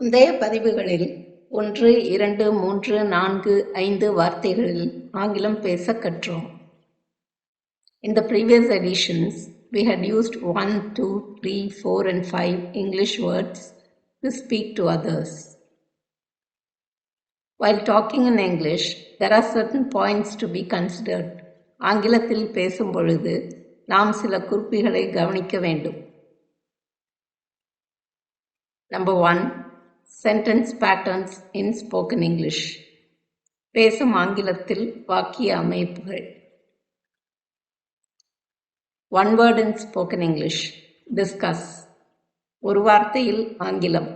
முந்தைய பதிவுகளில் ஒன்று இரண்டு மூன்று நான்கு ஐந்து வார்த்தைகளில் ஆங்கிலம் பேச கற்றோம் இந்த previous editions we had used one two three four and five English words to speak to others while talking in English there are certain points to be considered ஆங்கிலத்தில் பேசும் பொழுது நாம் சில குறிப்புகளை கவனிக்க வேண்டும் number one sentence patterns in spoken English பேசும் ஆங்கிலத்தில் வாக்கிய அமைப்புகள் one word in spoken English discuss ஒரு வார்த்தையில் ஆங்கிலம்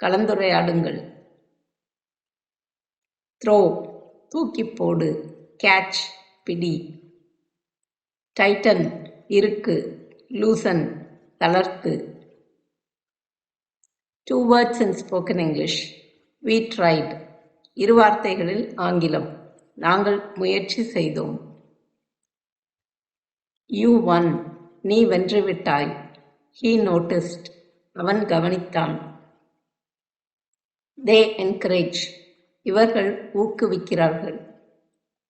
கலந்துரையாடுங்கள் த்ரோ தூக்கி போடு கேட்ச் பிடி டைட்டன் இருக்கு loosen தளர்த்து two words in spoken English we tried இரு வார்த்தைகளில் ஆங்கிலம் நாங்கள் முயற்சி செய்தோம் யூ ஒன் நீ வென்றுவிட்டாய் ஹீ நோட்டிஸ்ட் அவன் கவனித்தான் தே என்கரேஜ் இவர்கள் ஊக்குவிக்கிறார்கள்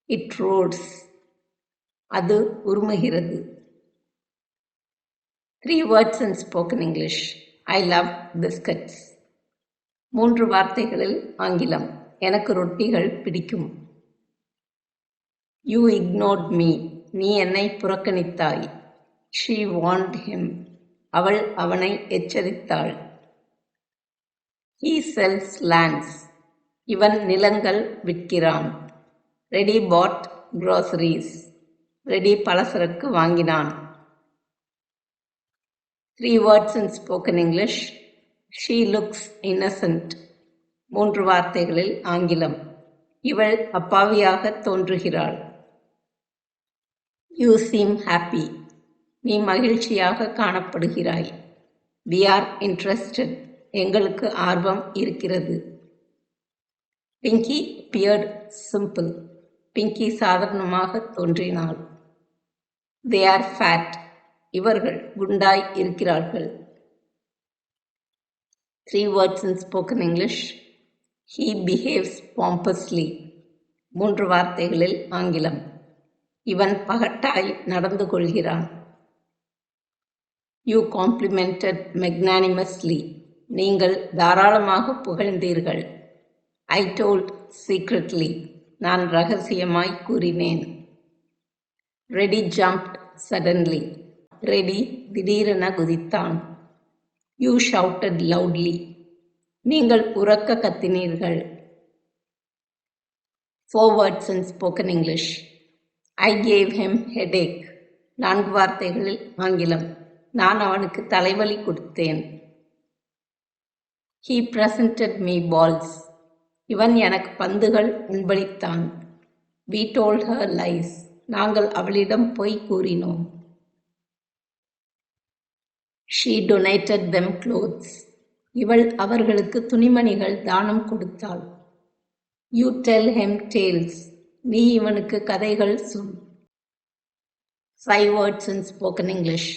இட் ரோட்ஸ் அது உருமுகிறது three words in spoken English I love biscuits மூன்று வார்த்தைகளில் ஆங்கிலம். எனக்கு ரொட்டிகள் பிடிக்கும். யூ இக்னோர்ட் மீ நீ என்னை புறக்கணித்தாய். ஷீ வாண்ட் ஹிம் அவள் அவனை எச்சரித்தாள். ஹீ செல்ஸ் லேண்ட்ஸ் இவன் நிலங்கள் விற்கிறான். Reddy bought groceries. ரெடி பலசரக்கு வாங்கினான். Three words in spoken English she looks innocent மூன்று வார்த்தைகளில் ஆங்கிலம் இவள் அப்பாவியாக தோன்றுகிறாள் யூ சீம் ஹாப்பி நீ மகிழ்ச்சியாக காணப்படுகிறாய் வி ஆர் இன்ட்ரெஸ்டட் எங்களுக்கு ஆர்வம் இருக்கிறது பிங்கி பியர்டு சிம்பிள் பிங்கி சாதாரணமாக தோன்றினாள் தே ஆர் ஃபேட் இவர்கள் குண்டாய் இருக்கிறார்கள். Three words in spoken English he behaves pompously மூன்று வார்த்தைகளில் ஆங்கிலம். இவன் பகட்டாய் நடந்து கொள்கிறான். யூ காம்ப்ளிமெண்டட் மெக்னானிமஸ்லி நீங்கள் தாராளமாக புகழ்ந்தீர்கள். ஐ டோல்ட் சீக்ரெட்லி நான் ரகசியமாய் கூறினேன். Ready jumped suddenly. ரெடி திடீரென குதித்தான். You shouted loudly. நீங்கள் உறக்க கத்தினீர்கள். Four words words spoken English I gave him headache நான்கு வார்த்தைகளில் ஆங்கிலம். நான் அவனுக்கு தலைவலி கொடுத்தேன். ஹீ பிரசன்டட் மீ பால்ஸ் இவன் எனக்கு பந்துகள் அன்பளித்தான். We டோல்ட் ஹர் லைஸ் நாங்கள் அவளிடம் பொய் கூறினோம். ஷீ டொனைட்டட் தெம் க்ளோத்ஸ் இவள் அவர்களுக்கு துணிமணிகள் தானம் கொடுத்தாள் யூ டெல் ஹெம் டேல்ஸ் நீ இவனுக்கு கதைகள் சொல் five words in spoken English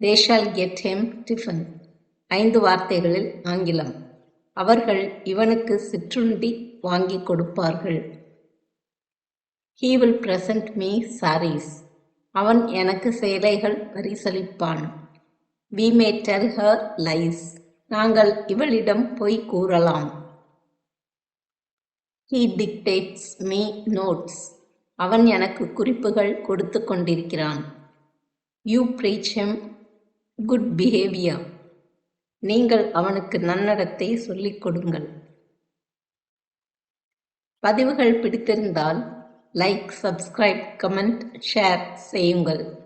they shall get him tiffin ஐந்து வார்த்தைகளில் ஆங்கிலம் அவர்கள் இவனுக்கு சிற்றுண்டி வாங்கி கொடுப்பார்கள் he will present me saris அவன் எனக்கு சேலைகள் பரிசளிப்பான் we may tell her lies நாங்கள் இவளிடம் பொய் கூறலாம். ஹீ டிக்டேட்ஸ் மீ நோட்ஸ் அவன் எனக்கு குறிப்புகள் கொடுத்து கொண்டிருக்கிறான். யூ preach குட் பிஹேவியர் நீங்கள் அவனுக்கு நன்னடத்தை சொல்லிக் கொடுங்கள். பதிவுகள் பிடித்திருந்தால் லைக் சப்ஸ்கிரைப் கமெண்ட் ஷேர் செய்யுங்கள்.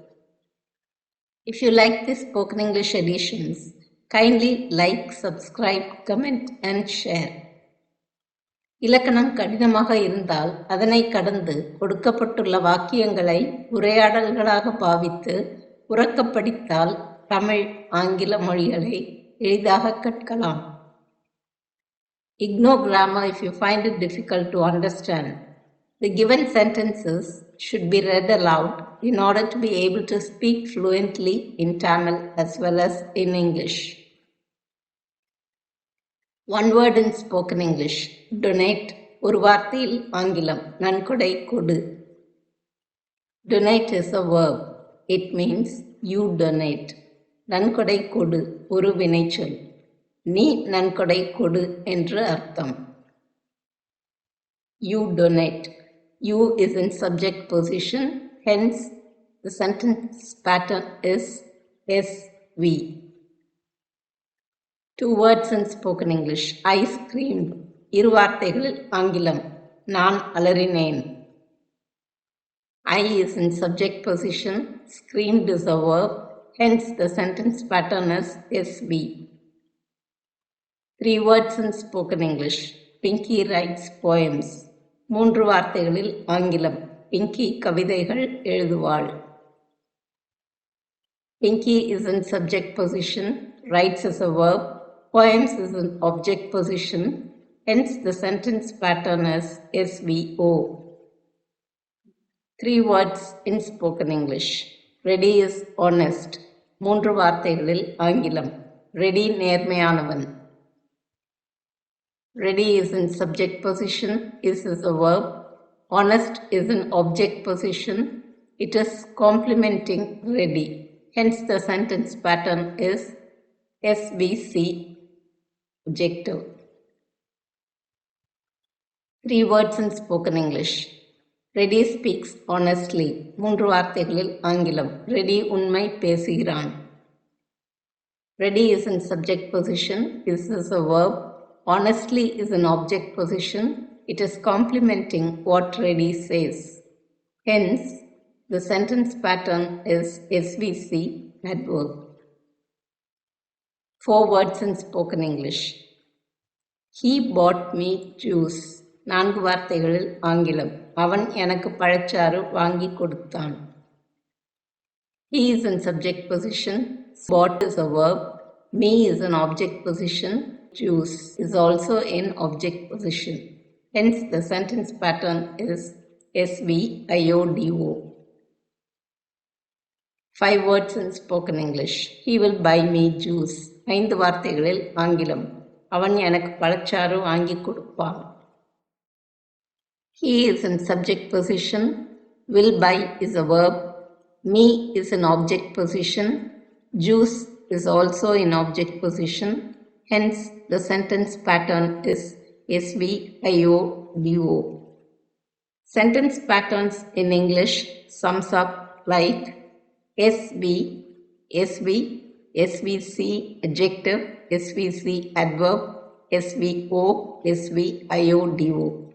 If you like the spoken English editions, kindly like, subscribe, comment and share. இலக்கணம் கடினமாக இருந்தால் அதனை கடந்து கொடுக்கப்பட்டுள்ள வாக்கியங்களை உரையாடல்களாக பாவித்து உறக்க தமிழ் ஆங்கில மொழிகளை எளிதாக கற்கலாம் ignore grammar if you find it difficult to understand The given sentences should be read aloud in order to be able to speak fluently in Tamil as well as in English. One word in spoken English. Donate. ஒரு வார்த்தையில் ஆங்கிலம் நன்கொடை கொடு donate is a verb it means you donate நன்கொடை கொடு ஒரு வினைச்சொல் நீ நன்கொடை கொடு என்று அர்த்தம் you donate You is in subject position hence the sentence pattern is S V two words in spoken English ice cream இரு வார்த்தைகளில் ஆங்கிலம் நான் அலறினேன் I is in subject position, screamed is a verb, hence the sentence pattern is SB. Three words in spoken English. Pinky writes poems. மூன்று வார்த்தைகளில் ஆங்கிலம் பிங்கி கவிதைகள் எழுதுவாள் Pinky is in subject position, writes as a verb, poems is in object position, hence the sentence pattern is SVO. Three words in spoken English Reddy is honest மூன்று வார்த்தைகளில் ஆங்கிலம் ready நேர்மையானவன் Reddy is in subject position is is a verb honest is in object position it is complementing ready hence the sentence pattern is svc adjective three words in spoken english Reddy speaks honestly மூன்று வார்த்தைகளில் ஆங்கிலம் ரெடி உண்மை பேசுகிறான் Reddy is in subject position is is a verb honestly is an object position it is complementing what ready says hence the sentence pattern is svc adverb four words in spoken english he bought me juice நான்கு வார்த்தைகளில் ஆங்கிலம் அவன் எனக்கு பழச்சாறு வாங்கி கொடுத்தான் he is in subject position bought is a verb me is an object position juice is also in object position hence the sentence pattern is sviodo five words in spoken english he will buy me juice ஐந்து வார்த்தைகளில் ஆங்கிலம் அவன் எனக்கு பழச்சாறு வாங்கி கொடுப்பான் He is in subject position. Will buy is a verb. Me is in object position. Juice is also in object position. Hence, the sentence pattern is SVIODO. Sentence patterns in English sums up like SB, SV, SVC adjective, SVC adverb, SVO, SVIODO.